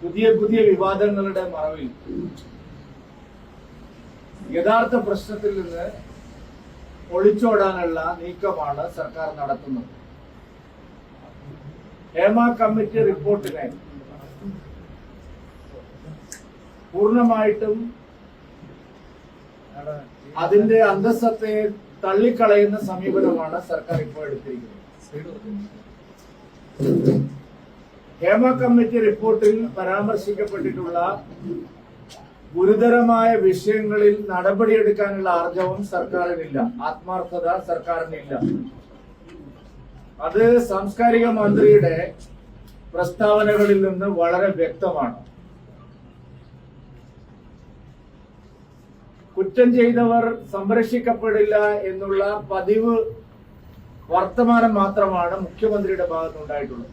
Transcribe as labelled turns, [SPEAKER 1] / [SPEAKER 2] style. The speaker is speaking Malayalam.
[SPEAKER 1] പുതിയ പുതിയ വിവാദങ്ങളുടെ മറവിൽ യഥാർത്ഥ പ്രശ്നത്തിൽ നിന്ന് ഒളിച്ചോടാനുള്ള നീക്കമാണ് സർക്കാർ നടത്തുന്നത്. ഹേമ കമ്മിറ്റി റിപ്പോർട്ടിനെ പൂർണമായിട്ടും അതിന്റെ അന്തസ്സത്തെ തള്ളിക്കളയുന്ന സമീപനമാണ് സർക്കാർ ഇപ്പോൾ എടുത്തിരിക്കുന്നത്. ഹേമ കമ്മിറ്റി റിപ്പോർട്ടിൽ പരാമർശിക്കപ്പെട്ടിട്ടുള്ള ഗുരുതരമായ വിഷയങ്ങളിൽ നടപടിയെടുക്കാനുള്ള ആർജവം സർക്കാരിനില്ല. ആത്മാർത്ഥത സർക്കാരിനില്ല. അത് സാംസ്കാരിക മന്ത്രിയുടെ പ്രസ്താവനകളിൽ നിന്ന് വളരെ വ്യക്തമാണ്. കുറ്റം ചെയ്തവർ സംരക്ഷിക്കപ്പെടില്ല എന്നുള്ള പതിവ് വർത്തമാനം മാത്രമാണ് മുഖ്യമന്ത്രിയുടെ ഭാഗത്തുണ്ടായിട്ടുള്ളത്